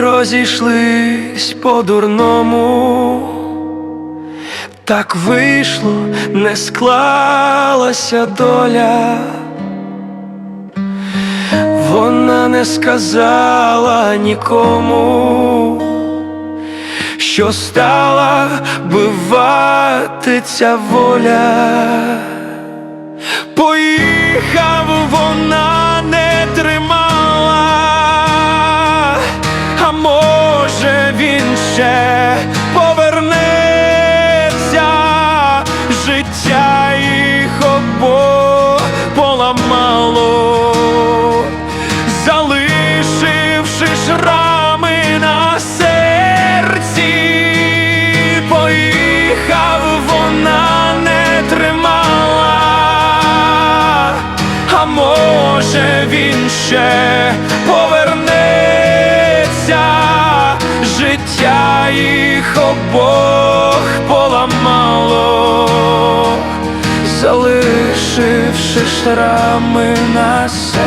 розійшлись по-дурному, так вийшло, не склалася доля. Вона не сказала нікому, що стала бивати ця воля. Ще повернеться, життя їх обох поламало, залишивши шрами на серці, поїхав, вона не тримала, а може він ще їх обох поламало, залишивши шрами на серці.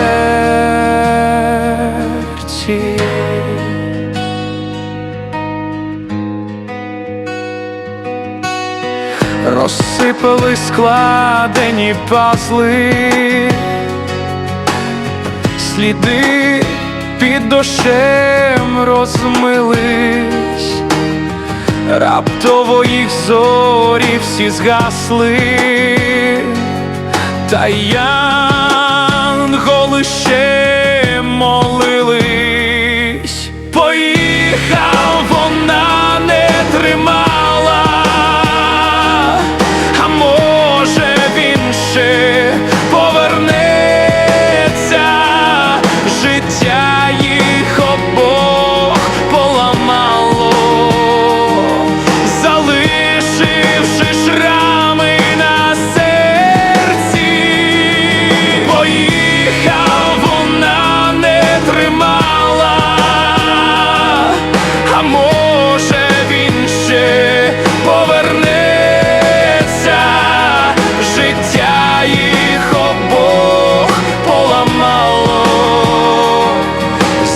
Розсипали складені пазли, сліди під дощем розмились, раптово їх зорі всі згасли, та янголи ще молились, поїхав, вона не тримала,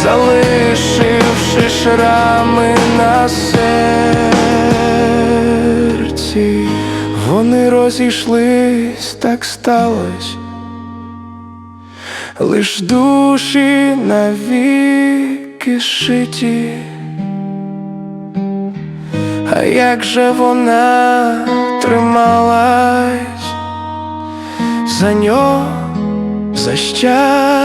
залишивши шрами на серці, вони розійшлись, так сталось. Лиш душі навіки шиті. А як же вона трималась за нього, за щастя